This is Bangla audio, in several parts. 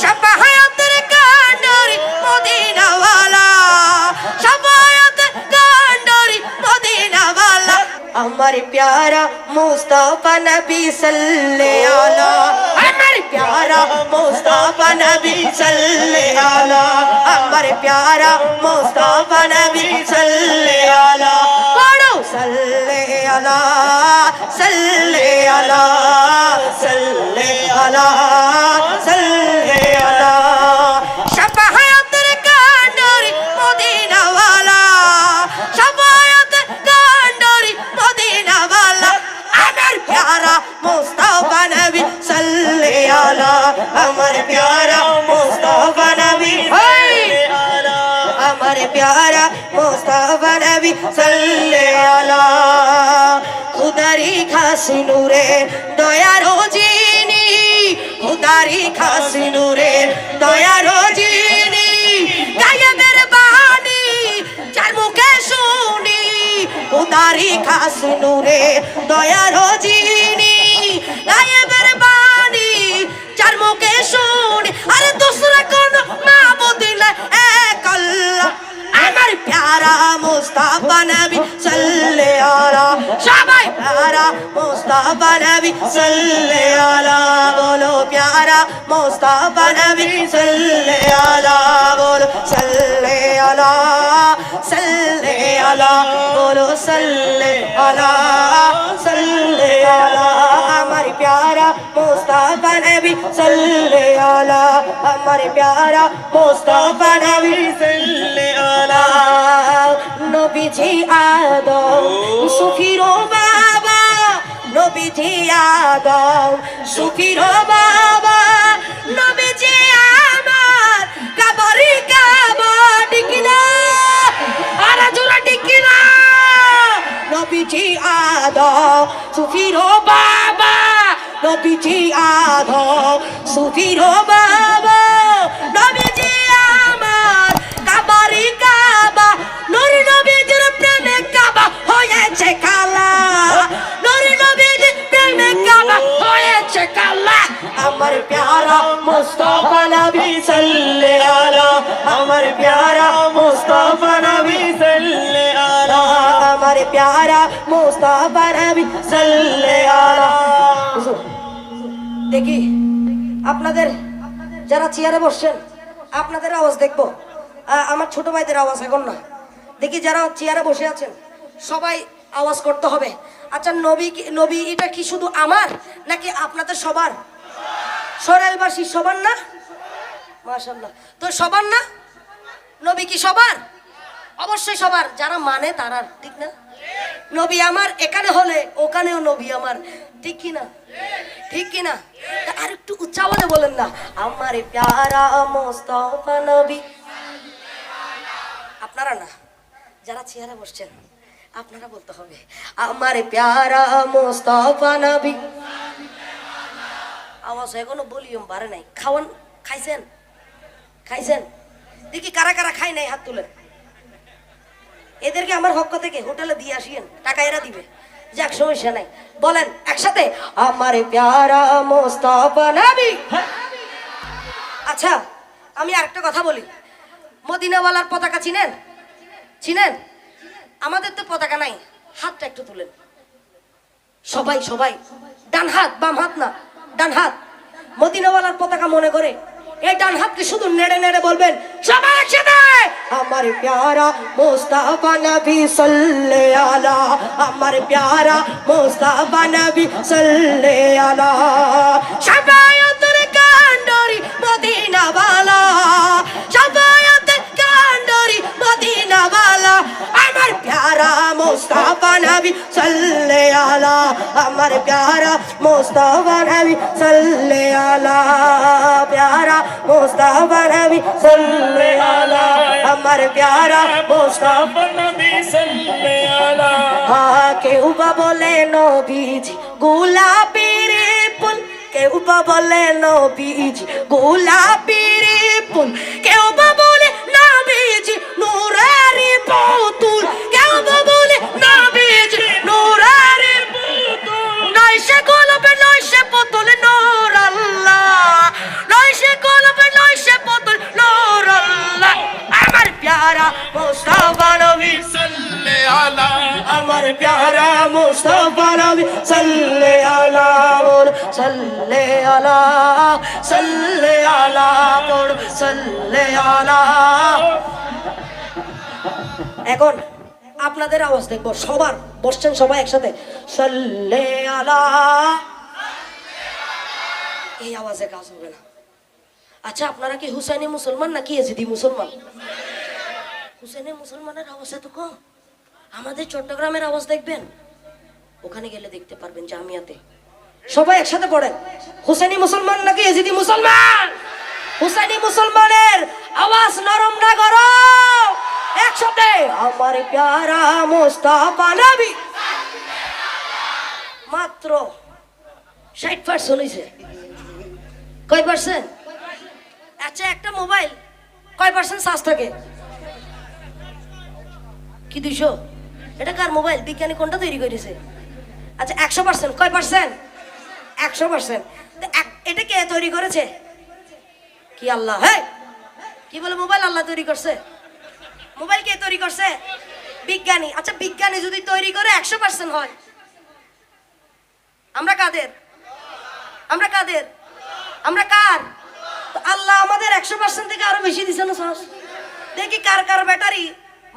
শাফায়াতের কান্ডারি মদিনাওয়ালা শাফায়াতের কান্ডারি মদিনাওয়ালা। আমার প্যারা মুস্তাফা নবী সাল্লে আলা আমার প্যারা মুস্তাফা নবী সাল্লে আলা আমার প্যারা মুস্তাফা নবী সাল্লে আলা পড়ো। সাল্লে আলা সাল্লে আলা সাল্লে আলা নবী সাল্লে আলা আমার প্যারা মুস্তাফা নবী আলা আমার প্যারা মুস্তাফা নবী সাল্লে আলা। খুদারি খাসি নূরে দয়ার জিনি খুদারি খাসি নূরে দয়ার জিনি গায়েবের বাণী যার মুখে শুনি। খুদারি খাসি নূরে দয়ার জিনি প্যারা মুস্তাফা নবী সাল্লে আলা সবাই। প্যারা মুস্তাফা নবী সাল্লে আলা বলো প্যারা মুস্তাফা নবী সাল্লে আলা বলো সাল্লে আলা সাল্লে আলা বলো সাল্লে আলা মুস্তাফা নবী সাল্লে আলা আমার প্যারা মুস্তাফা নবী সাল্লে আলা নবীজি আদম সুফিরো বাবা নবীজি আদম সুফিরো বাবা নবীজি আমার কাবরি কাবা ডিকিনা আরে জোরা ডিকিনা নবীজি আদম সুফিরো বাবা নবীজি আদম সুফিরো বাবা, নবীজি আমার, কাবারি কাবা, নূর নবীজির প্রেমে কাবা হয়েছে কালা। নূর নবীজির প্রেমে কাবা হয়েছে কালা। আমার প্যারা মুস্তাফা নবী সাল্লে আলা আমার প্যারা মুস্তাফা নবী সাল্লে আলা আমার প্যারা মুস্তাফা নবী সাল্লে আলা দেখি, আপনাদের যারা চেয়ারে বসছেন, আপনাদের আওয়াজ দেখব। আমার ছোট ভাইদের আওয়াজ এখন না দেখি যারা চেয়ারে বসে আছেন, সবাই আওয়াজ করতে হবে। আচ্ছা নবী নবী, এটা কি শুধু আমার, নাকি আপনাদের সবার? সরাইলবাসী সবার না? মাশাল্লাহ তো সবার না? নবী কি সবার? অবশ্যই সবার। যারা মানে তারা ঠিক না? নবী আমার, এখানে হলে ওখানেও নবী আমার। ঠিক কি না? ঠিক কি না? তা আর একটু উচ্চা আওয়াজে বলেন না। আমার প্যারা মোস্তফা নবী। আপনারা না, যারা চেয়ারে বসছেন, আপনারা বলতে হবে, আমার প্যারা মোস্তফা নবী। আওয়াজ এখনও ভলিউম বাড়ে নাই। খাওয়ান, খাইছেন? খাইছেন? দেখি কারা কারা খাই নাই হাত তুলেন। এদেরকে আমার পক্ষ থেকে হোটেলে দিয়ে আসিয়েন, টাকা এরা দিবে। যাক, সমস্যা নাই। বলেন, একসাথে? আমার প্যারা মোস্তফা নবী। আচ্ছা আমি আরেকটা কথা বলি। মদিনাওয়ালার পতাকা চিনেন? চিনেন? আমাদের তো পতাকা নাই। হাতটা একটু তুলেন। সবাই সবাই। ডান হাত, বাম হাত না? ডান হাত। মদিনাওয়ালার পতাকা মনে করে? এই ডান হাতকে শুধু নেড়ে নেড়ে বলবেন, সবাই একসাথে! আমার প্যারা মুস্তাফা নবী সাল্লে আলা আমার প্যারা মুস্তাফা নবী সাল্লে আলা শাফায়াতের কান্ডরি মদিনাওয়ালা শাফায়াতের কান্ডরি মদিনাওয়ালা, আমার প্যারা মুস্তাফা নবী সাল্লে আলা আমার প্যারা সাল্লে আলা প্যারা মুস্তাফা নবী সাল্লে আলা আমার প্যারা মুস্তাফা হ্যাঁ কেউ বা বলে নবীজি গোলাপের ফুল কেউ বা বলে নবীজি গোলাপের ফুল কেউ বা বলে সাল্লে আলা বল সাল্লে আলা সাল্লে আলা বল সাল্লে আলা। এখন আপনাদের আওয়াজ দেখব, সবার বসছেন সবাই একসাথে। সাল্লে আলা, এই আওয়াজে কাজ হবে না। আচ্ছা আপনারা কি হুসাইনি মুসলমান নাকি এজিদি মুসলমান? হুসেনি মুসলমানের আওয়াজ এত কম? আমাদের চট্টগ্রামের আওয়াজ দেখবেন? ওখানে গেলে দেখতে পারবেন জামিয়াতে। সবাই একসাথে পড়েন। হুসেনি মুসলমান নাকি এজিদি মুসলমান? হুসেনি মুসলমানের আওয়াজ নরম না গরম? একসাথে। আমার প্যারা মোস্তাফা নবী। মাত্র ষাট পার্সেন্ট হয়েছে কয় পার্সেন্ট আচ্ছা একটা মোবাইল কয় পার্সেন্ট চার্জ থাকে? কি দুইশো? এটা কার মোবাইল? বিজ্ঞানী কোনটা তৈরি করেছে? আচ্ছা একশো পার্সেন্ট কয় পার্সেন্ট একশো পার্সেন্ট এটা কে তৈরি করেছে? কি আল্লাহ হ্যাঁ কি বলে মোবাইল আল্লাহ তৈরি করছে? মোবাইল কে তৈরি করছে? বিজ্ঞানী। আচ্ছা বিজ্ঞানী যদি তৈরি করে একশো পার্সেন্ট হয়, আমরা কাদের? আমরা কাদের? আমরা কার? আল্লাহ আমাদের একশো পার্সেন্ট থেকে আরও বেশি দিছে না, সাহস? দেখি কার কার ব্যাটারি,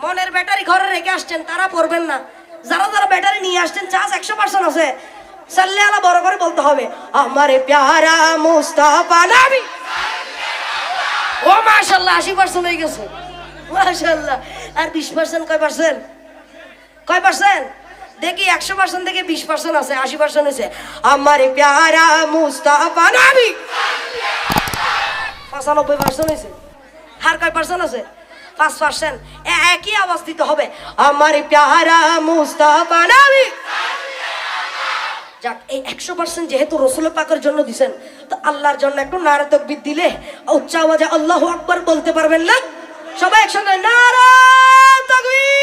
মনের ব্যাটারি ঘরে রেখে আসছেন, তারা পড়বেন না। যারা যারা ব্যাটারি নিয়ে আসছেন চার্জ একশো পার্সেন্ট আছে। সাল্লে আলা বড় করে বলতে হবে, আমারে প্যারা মুস্তাফা নবী। ও মাশাল্লাহ আশি পার্সেন্ট হয়ে গেছে। মাশাল্লাহ আর বিশ পার্সেন্ট কয় পার্সেন্ট কয় পার্সেন্ট দেখি, একশো পার্সেন্ট থেকে বিশ পার্সেন্ট আছে, আশি পার্সেন্ট হয়েছে। আমার প্যারা মুস্তাফা নবী। পঁচানব্বই পার্সেন্ট হয়েছে। আর কয় পার্সেন্ট আছে? পাঁচ পার্সেন্ট। একই হবে। আমার প্যাহারা মুস্তাফা যাক, এই একশো পার্সেন্ট যেহেতু রসুল পাকের জন্য দিছেন, তো আল্লাহর জন্য একটু নারে বিদ দিলে উচ্চ আওয়াজে আল্লাহ আকবর বলতে পারবেন না? সবাই একসঙ্গে নারা তকবীর।